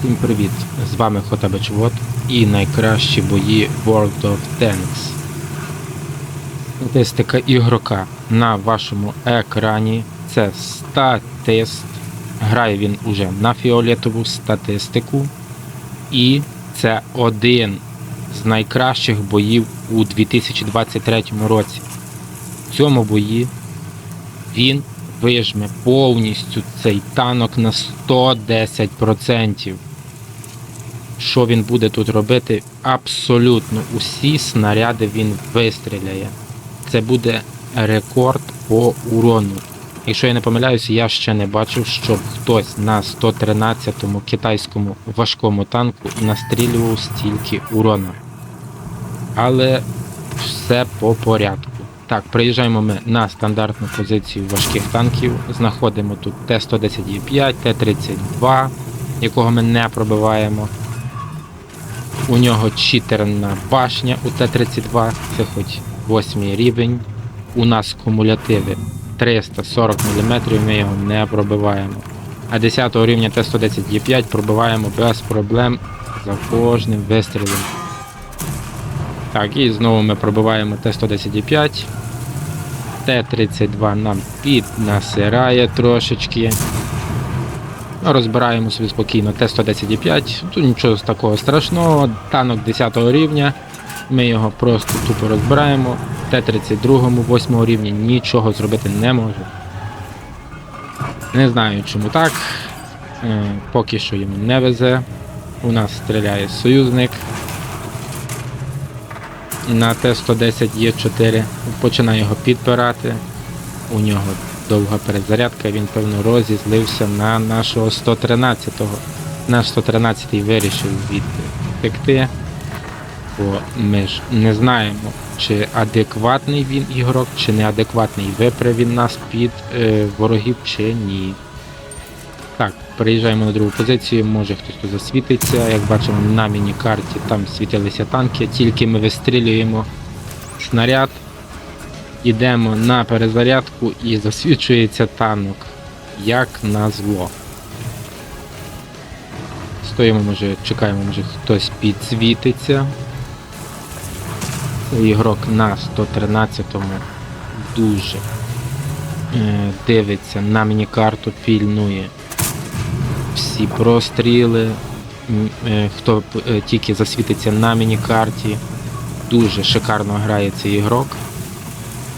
Всім привіт! З вами Хотабечвод і найкращі бої World of Tanks. Статистика ігрока на вашому екрані це статист. Грає він уже на фіолетову статистику. І це один з найкращих боїв у 2023 році. В цьому бої він вижме повністю цей танок на 110%. Що він буде тут робити? Абсолютно усі снаряди він вистріляє. Це буде рекорд по урону. Якщо я не помиляюся, я ще не бачив, щоб хтось на 113-му китайському важкому танку настрілював стільки урона. Але все по порядку. Так, приїжджаємо ми на стандартну позицію важких танків. Знаходимо тут Т-110Е5, Т-32, якого ми не пробиваємо. У нього читерна башня у Т-32, це хоч 8 рівень. У нас кумулятиви 340 мм, ми його не пробиваємо. А 10 рівня Т-110Е5 пробиваємо без проблем за кожним вистрілом. Так, і знову ми пробиваємо Т-110Е5. Т-32 нам піднасирає трошечки. Ну, Розбираємо собі спокійно Т-110Е5. Тут нічого такого страшного. Танок 10 рівня. Ми його просто тупо розбираємо. Т-32 8 рівня нічого зробити не може. Не знаю чому так. Е, Поки що йому не везе. У нас стріляє союзник на Т-110 є 4 починає його підпирати. У нього довга перезарядка, він, певно, розізлився на нашого 113-го. Наш 113-й вирішив відтекти, бо ми ж не знаємо, чи адекватний він ігрок, чи неадекватний випре він нас під е, ворогів, чи ні. Так, переїжджаємо на другу позицію, може хтось тут засвітиться. Як бачимо на міні-карті там світилися танки, тільки ми вистрілюємо снаряд, йдемо на перезарядку і засвічується танок, як на зло. Стоїмо, може, чекаємо, може хтось підсвітиться. Ігрок на 113-му дуже е, дивиться на міні-карту, пільнує всі простріли, е, хто е, тільки засвітиться на міні-карті. Дуже шикарно грає цей ігрок.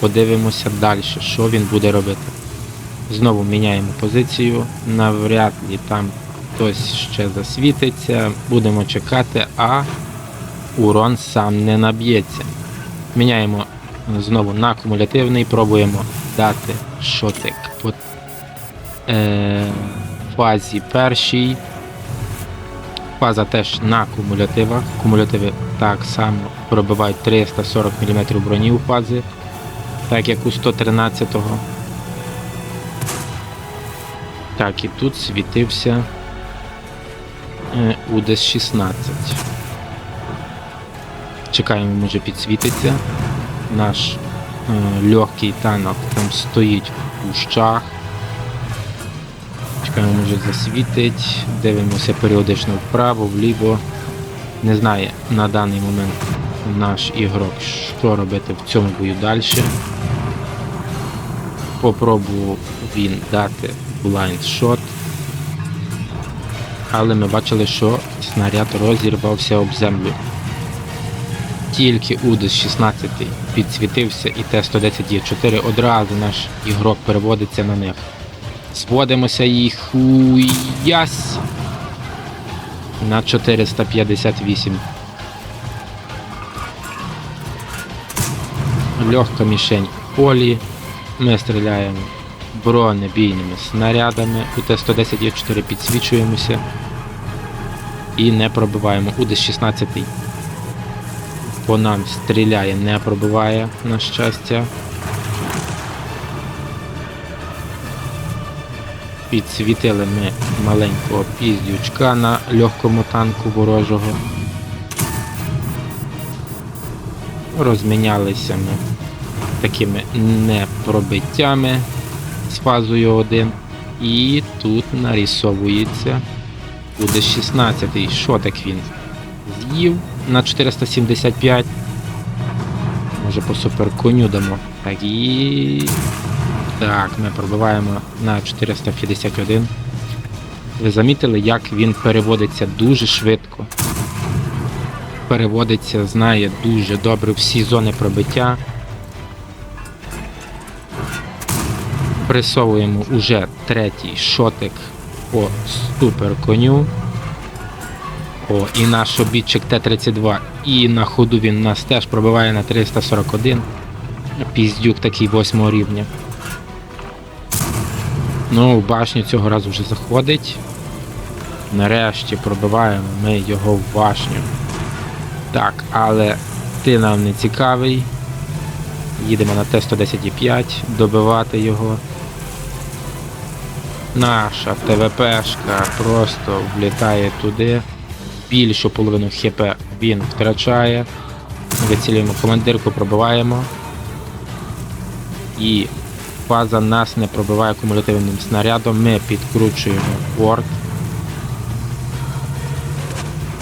Подивимося далі, що він буде робити. Знову міняємо позицію. Навряд ли там хтось ще засвітиться. Будемо чекати, а урон сам не наб'ється. Міняємо знову на кумулятивний, пробуємо дати шотик. От, е, фазі першій. Фаза теж на кумулятивах. Кумулятиви так само пробивають 340 мм броні у фазі, так як у 113-го. Так, і тут світився е, УДС-16. Чекаємо, може підсвітиться. Наш е, легкий танок там стоїть в кущах. Чекаємо, може засвітить, дивимося періодично вправо, вліво. Не знає на даний момент наш ігрок, що робити в цьому бою далі. Попробував він дати блайндшот. Але ми бачили, що снаряд розірвався об землю. Тільки УДС-16 підсвітився і Т-110Е4 одразу наш ігрок переводиться на них. Зводимося і хуясь на 458. Легка мішень полі. Ми стріляємо бронебійними снарядами. У Т-110 є 4 підсвічуємося і не пробиваємо. УД-16 по нам стріляє, не пробиває, на щастя. Підсвітили ми маленького піздючка на легкому танку ворожого. Розмінялися ми такими непробиттями з фазою 1. І тут нарисовується Буде 16-й шотик він з'їв на 475. Може по суперконю дамо. Так і. Так, ми пробиваємо на 451. Ви замітили, як він переводиться дуже швидко. Переводиться, знає дуже добре всі зони пробиття. Присовуємо уже третій шотик по суперконю. О, і наш обідчик Т-32. І на ходу він нас теж пробиває на 341. Піздюк такий 8 рівня. Ну, в башню цього разу вже заходить. Нарешті пробиваємо ми його в башню. Так, але ти нам не цікавий. Їдемо на Т-110,5 добивати його. Наша ТВПшка просто влітає туди. Більшу половину ХП він втрачає. Вицілюємо командирку, пробиваємо. І фаза нас не пробиває кумулятивним снарядом. Ми підкручуємо порт.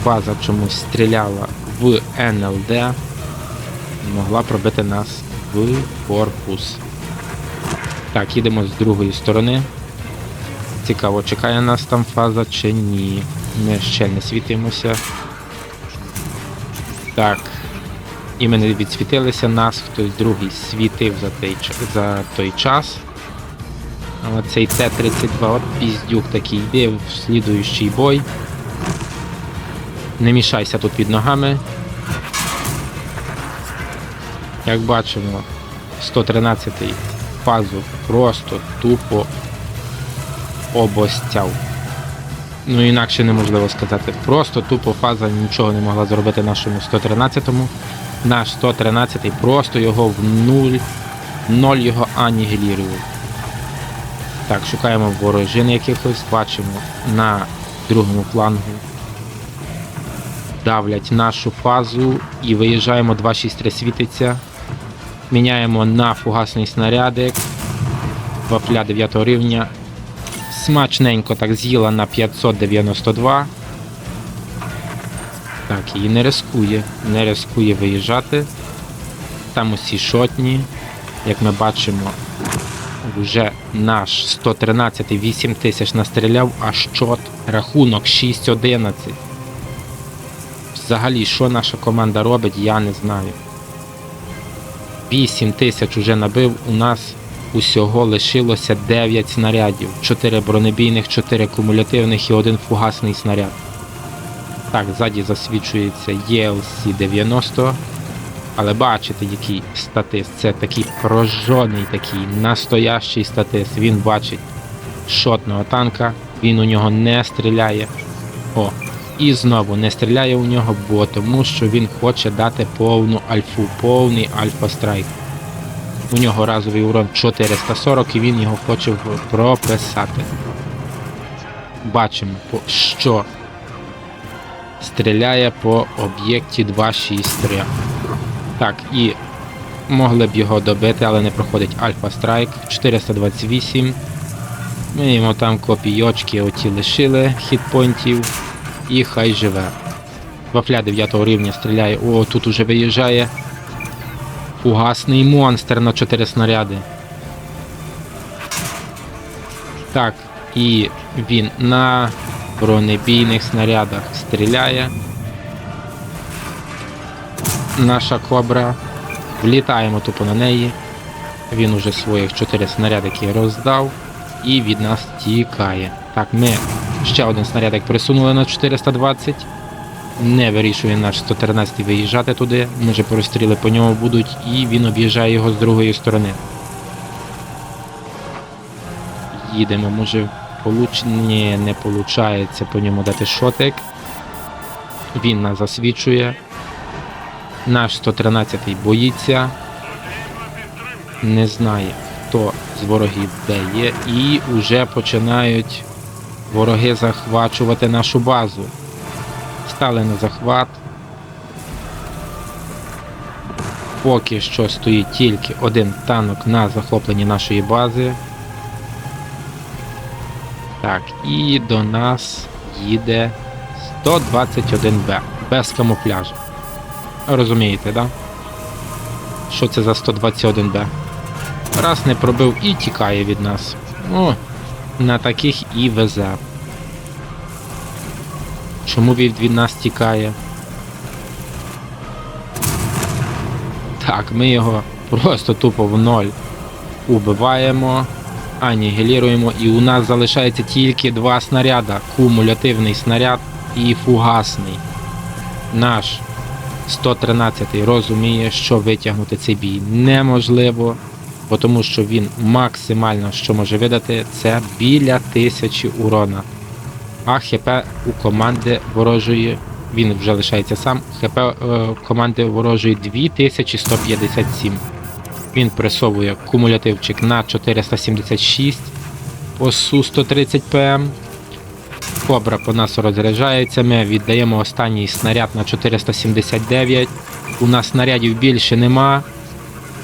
Фаза чомусь стріляла в НЛД. Могла пробити нас в корпус. Так, їдемо з другої сторони. Цікаво, чекає нас там фаза чи ні. Ми ще не світимося. Так. І ми не відсвітилися, нас хтось другий світив за той, за той час. Але цей Т-32, от піздюк такий йде в слідуючий бой. Не мішайся тут під ногами. Як бачимо, 113-й фазу просто тупо обостяв. Ну інакше неможливо сказати. Просто тупо фаза нічого не могла зробити нашому 113-му. Наш 113-й просто його в нуль, ноль його анігілірував. Так, шукаємо ворожин якихось, бачимо на другому флангу. Давлять нашу фазу і виїжджаємо 2-6-3 світиться. Міняємо на фугасний снарядик. Вафля 9 рівня. Смачненько так з'їла на 592. Так, і не рискує, не рискує виїжджати. Там усі шотні. Як ми бачимо, вже наш 113 8 тисяч настріляв, а щот рахунок 6-11. Взагалі, що наша команда робить, я не знаю. 8 тисяч уже набив, у нас усього лишилося 9 снарядів. 4 бронебійних, 4 кумулятивних і один фугасний снаряд. Так, ззаді засвічується ELC 90. Але бачите, який статист. Це такий прожжений, такий настоящий статист. Він бачить шотного танка, він у нього не стріляє. О, і знову не стріляє у нього, бо тому що він хоче дати повну альфу, повний альфа-страйк. У нього разовий урон 440 і він його хоче прописати. Бачимо, що стріляє по об'єкті 263. Так, і могли б його добити, але не проходить Альфа Страйк 428. Ми йому там копійочки оті лишили хітпойнтів. І хай живе. Вафля 9 рівня стріляє. О, тут уже виїжджає. Фугасний монстр на 4 снаряди. Так, і він на бронебійних снарядах стріляє. Наша кобра. Влітаємо тупо на неї. Він уже своїх 4 снарядики роздав і від нас тікає. Так, ми ще один снарядик присунули на 420. Не вирішує наш 113 виїжджати туди. Може простріли по ньому будуть, і він об'їжджає його з другої сторони. Їдемо, може получ... Ні, не виходить по ньому дати шотик. Він нас засвічує. Наш 113 боїться. Не знає, хто з ворогів де є. І вже починають вороги захвачувати нашу базу. Стали на захват. Поки що стоїть тільки один танок на захопленні нашої бази. Так, і до нас їде 121Б без камуфляжу. Розумієте, да? Що це за 121Б? Раз не пробив і тікає від нас. О, на таких і везе. Чому він від нас тікає? Так, ми його просто тупо в ноль убиваємо, анігіліруємо, і у нас залишається тільки два снаряда: кумулятивний снаряд і фугасний. Наш 113 розуміє, що витягнути цей бій неможливо, бо тому що він максимально що може видати, це біля тисячі урона. А ХП у команди ворожої, він вже лишається сам, ХП е, команди ворожої 2157. Він пресовує кумулятивчик на 476 по Су-130 ПМ. Кобра по нас розряджається. Ми віддаємо останній снаряд на 479. У нас снарядів більше нема.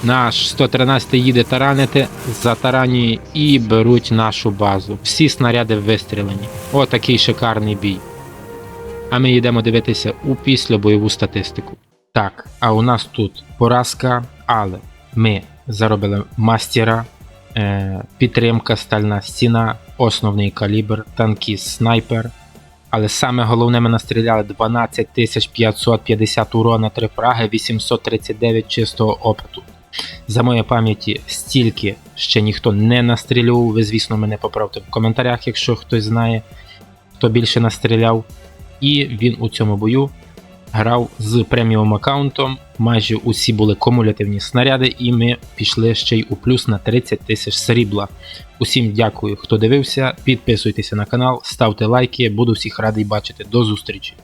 Наш 113 їде таранити, затаранює і беруть нашу базу. Всі снаряди вистрілені. Отакий шикарний бій. А ми йдемо дивитися у післябойову статистику. Так, а у нас тут поразка, але ми заробили мастера, е, підтримка, стальна стіна, основний калібр, танкіст, снайпер. Але саме головне ми настріляли 12 550 урона, 3 праги, 839 чистого опиту. За моєї пам'яті стільки ще ніхто не настрілював. Ви, звісно, мене поправте в коментарях, якщо хтось знає, хто більше настріляв. І він у цьому бою грав з преміум аккаунтом. Майже усі були кумулятивні снаряди, і ми пішли ще й у плюс на 30 тисяч срібла. Усім дякую, хто дивився. Підписуйтеся на канал, ставте лайки. Буду всіх радий бачити. До зустрічі!